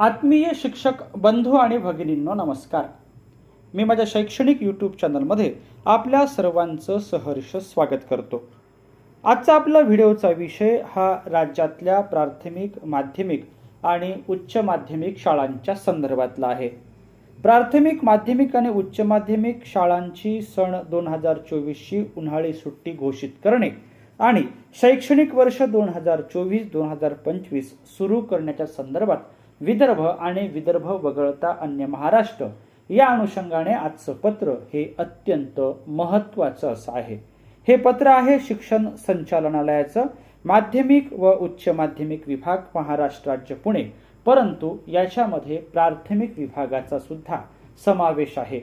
आत्मीय शिक्षक बंधू आणि भगिनींनो नमस्कार. मी माझ्या शैक्षणिक यूट्यूब चॅनलमध्ये आपल्या सर्वांचं सहर्ष स्वागत करतो. आजचा आपला व्हिडिओचा विषय हा राज्यातल्या प्राथमिक माध्यमिक आणि उच्च माध्यमिक शाळांच्या संदर्भातला आहे. प्राथमिक माध्यमिक आणि उच्च माध्यमिक शाळांची सण दोन हजार चोवीसची उन्हाळी सुट्टी घोषित करणे आणि शैक्षणिक वर्ष दोन हजार चोवीस दोन हजार पंचवीस सुरू करण्याच्या संदर्भात विदर्भ आणि विदर्भ वगळता अन्य महाराष्ट्र. या अनुषंगाने आजचं पत्र हे अत्यंत महत्त्वाचं असं आहे. हे पत्र आहे शिक्षण संचालनालयाचं. माध्यमिक व उच्च माध्यमिक विभाग महाराष्ट्र राज्य पुणे. परंतु याच्यामध्ये प्राथमिक विभागाचा सुद्धा समावेश आहे.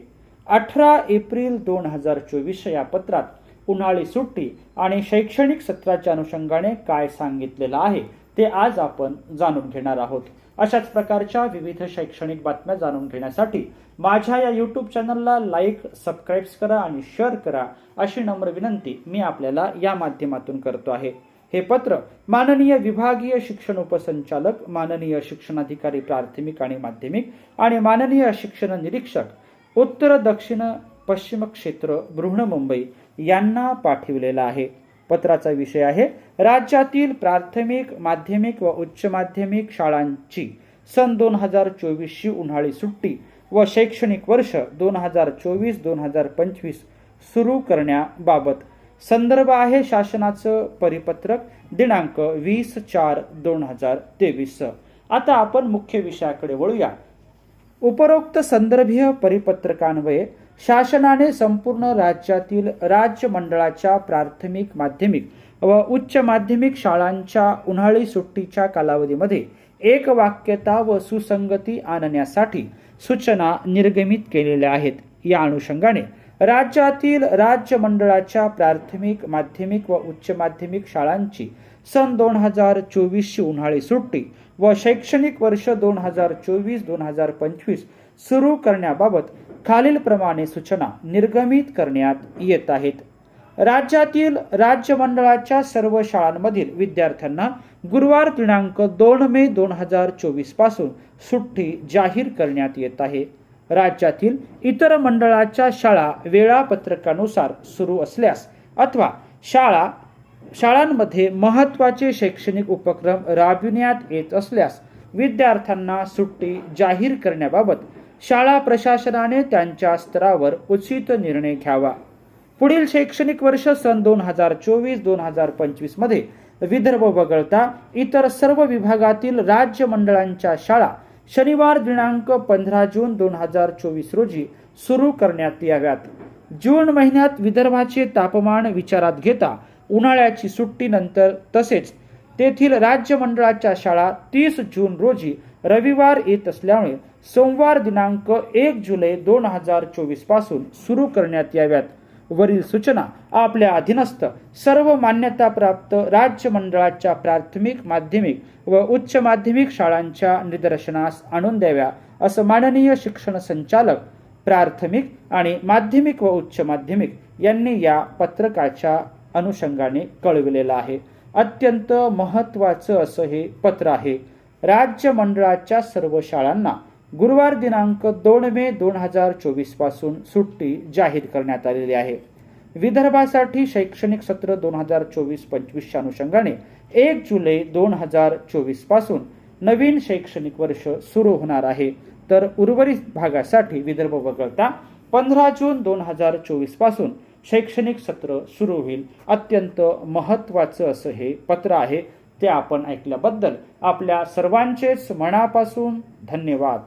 अठरा एप्रिल दोन हजार चोवीस या पत्रात उन्हाळी सुट्टी आणि शैक्षणिक सत्राच्या अनुषंगाने काय सांगितलेलं आहे? ते आज आपण जाणून घेणार आहोत. अशाच प्रकारच्या विविध शैक्षणिक बातम्या जाणून घेण्यासाठी माझ्या या यूट्यूब चॅनलला लाईक सबस्क्राईब करा आणि शेअर करा अशी नम्र विनंती मी आपल्याला या माध्यमातून करतो आहे. हे पत्र माननीय विभागीय शिक्षण उपसंचालक माननीय शिक्षणाधिकारी प्राथमिक आणि माध्यमिक आणि माननीय शिक्षण निरीक्षक उत्तर दक्षिण पश्चिम क्षेत्र बृहन्मुंबई यांना पाठविलेला आहे. पत्राचा विषय आहे. राज्यातील प्राथमिक माध्यमिक व उच्च माध्यमिक शाळांची सन दोन हजार चोवीसची उन्हाळी सुट्टी व शैक्षणिक वर्ष दोन हजार चोवीस दोन हजार पंचवीस सुरू करण्याबाबत संदर्भ आहे शासनाचं परिपत्रक दिनांक वीस चार दोन हजार तेवीस. आता आपण मुख्य विषयाकडे वळूया. उपरोक्त संदर्भीय परिपत्रकान्वये शासनाने संपूर्ण राज्यातील राज्य मंडळाच्या प्राथमिक माध्यमिक व उच्च माध्यमिक शाळांच्या उन्हाळी सुट्टीच्या कालावधीमध्ये एक वाक्यता व सुसंगती आणण्यासाठी सूचना निर्गमित केलेल्या आहेत. या अनुषंगाने राज्यातील राज्य मंडळाच्या प्राथमिक माध्यमिक व उच्च माध्यमिक शाळांची सन दोन हजार चोवीसची उन्हाळी सुट्टी व शैक्षणिक वर्ष दोन हजार चोवीस दोन हजार पंचवीस सुरू करण्याबाबत खालीलप्रमाणे सूचना निर्गमित करण्यात येत आहेत. राज्यातील राज्य मंडळाच्या सर्व शाळांमधील विद्यार्थ्यांना गुरुवार दिनांक दोन मे दोन हजार चोवीसपासून सुट्टी जाहीर करण्यात येत आहे. राज्यातील इतर मंडळाच्या शाळा वेळापत्रकानुसार सुरू असल्यास अथवा शाळा शाळांमध्ये महत्त्वाचे शैक्षणिक उपक्रम राबविण्यात येत असल्यास विद्यार्थ्यांना सुट्टी जाहीर करण्याबाबत शाळा प्रशासनाने त्यांच्या स्तरावर उचित निर्णय घ्यावा. पुढील शैक्षणिक वर्ष सन दोन हजार चोवीस दोन हजार पंचवीसमध्ये विदर्भ वगळता इतर सर्व विभागातील राज्य मंडळांच्या शाळा शनिवार दिनांक पंधरा जून दोन हजार चोवीस रोजी सुरू करण्यात याव्यात. जून महिन्यात विदर्भाचे तापमान विचारात घेता उन्हाळ्याची सुट्टी नंतर तसेच तेथील राज्य मंडळाच्या शाळा तीस जून रोजी रविवार येत असल्यामुळे सोमवार दिनांक एक जुलै दोन हजार चोवीसपासून सुरू करण्यात याव्यात. वरील सूचना आपल्या अधीनस्थ सर्व मान्यताप्राप्त राज्य मंडळाच्या प्राथमिक माध्यमिक व उच्च माध्यमिक शाळांच्या निदर्शनास आणून द्याव्या असं माननीय शिक्षण संचालक प्राथमिक आणि माध्यमिक व उच्च माध्यमिक यांनी या पत्रकाच्या अनुषंगाने कळविलेलं आहे. अत्यंत महत्त्वाचं असं हे पत्र आहे. राज्य मंडळाच्या सर्व शाळांना गुरुवार दिनांक दोन मे दोन हजार चोवीसपासून सुट्टी जाहीर करण्यात आलेली आहे. विदर्भासाठी शैक्षणिक सत्र दोन हजार चोवीस पंचवीसच्या अनुषंगाने एक जुलै दोन हजार चोवीसपासून नवीन शैक्षणिक वर्ष सुरू होणार आहे. तर उर्वरित भागासाठी विदर्भ वगळता पंधरा जून दोन हजार चोवीसपासून शैक्षणिक सत्र सुरू होईल. अत्यंत महत्त्वाचं असं हे पत्र आहे. ते आपण ऐकल्याबद्दल आपल्या सर्वांचेच मनापासून धन्यवाद.